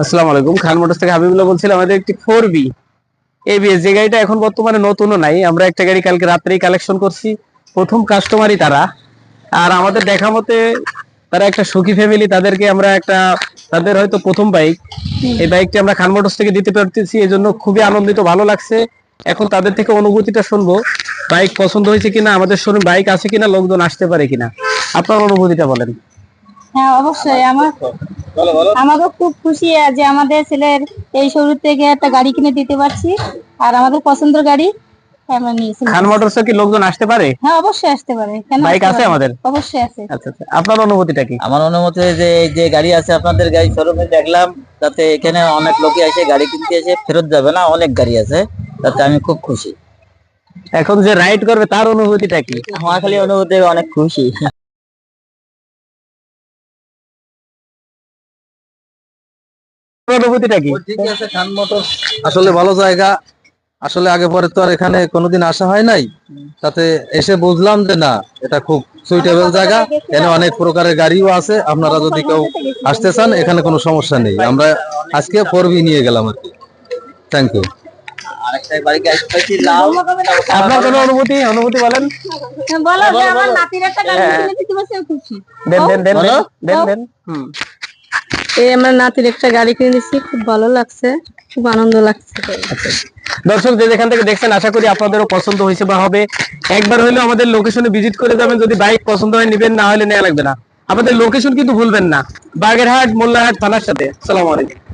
আসসালামু আলাইকুম। খান মোটরস থেকে হাবিবুল্লাহ বলছিলাম, আমাদের একটি ফোর এবিএস যে গাড়িটা এখন বর্তমানে নতুনও নাই। আমরা একটা গাড়ি কালকে রাত্রেই কালেকশন করছি। প্রথম কাস্টমারই তারা। আর আমাদের দেখা মতে তারা একটা সুখী ফ্যামিলি তাদেরকে আমরা একটা, তাদের হয়তো প্রথম বাইক এই বাইকটি আমরা খান মোটরস থেকে দিতে পারতেছি এই জন্য খুবই আনন্দিত, ভালো লাগছে। এখন তাদের থেকে অনুভূতিটা শুনব বাইক পছন্দ হয়েছে কিনা, আমাদের শোরুম বাইক আছে কিনা, লোকজন আসতে পারে কিনা। আপনার অনুভূতিটা বলেন। হ্যাঁ অবশ্যই। আমার আমারও খুব খুশি যে আমাদের ছেলের এই শুরু থেকে একটা গাড়ি কিনে দিতে পারছি। আর আমাদের পছন্দের গাড়ি আমরা নিয়েছি খান মোটরসে কি লোকজন আসতে পারে? হ্যাঁ অবশ্যই আসতে পারে। কেন বাইক আছে আমাদের? অবশ্যই আছে। আচ্ছা আচ্ছা। আপনার অনুভূতিটা কি? আমার অনুমতি যে এই যে গাড়ি আছে আপনাদের গাড়ি শোরুমে দেখলাম তাতে এখানে অনেক লোকে এসে গাড়ি কিনতে এসে ফেরত যাবে না অনেক গাড়ি আছে তাতে আমি খুব খুশি। এখন যে রাইড করবে তার অনুভূতিটা কি? আমার খালি অনুভূতি অনেক খুশি। অনুভূতিটা কি? ঠিকই আছে খান মোটর আসলে ভালো জায়গা। আসলে আগে পরে তো আর এখানে কোনোদিন আসা হয় নাই। তাতে এসে বুঝলাম যে না এটা খুব সুইটেবল জায়গা। এখানে অনেক প্রকারের গাড়িও আছে। আপনারা যদি কেউ আসতে চান এখানে কোনো সমস্যা নেই। আমরা আজকে ফোর বি নিয়ে গেলাম আর কি। থ্যাংক ইউ আপনার কোনো অনুভূতি? অনুভূতি বলেন। বলো আমার নাতির একটা গাড়ি কিনে দিতে খুশি। দেন দেন দেন দেন দেন দেন। হুম। এই আমার নাতির একটা গাড়ি কিনে দিচ্ছি খুব ভালো লাগছে, খুব আনন্দ লাগছে। দর্শক, যে যেখান থেকে দেখছেন, আশা করি আপনাদেরও পছন্দ হয়েছে বা হবে। একবার হলেও আমাদের লোকেশনে ভিজিট করে যাবেন। যদি বাইক পছন্দ হয়, নেবেন, না হলে নেওয়া লাগবে না। আমাদের লোকেশন কিন্তু ভুলবেন না। বাগেরহাট মোল্লাহাট থানার সাথে। সালাম আলাইকুম।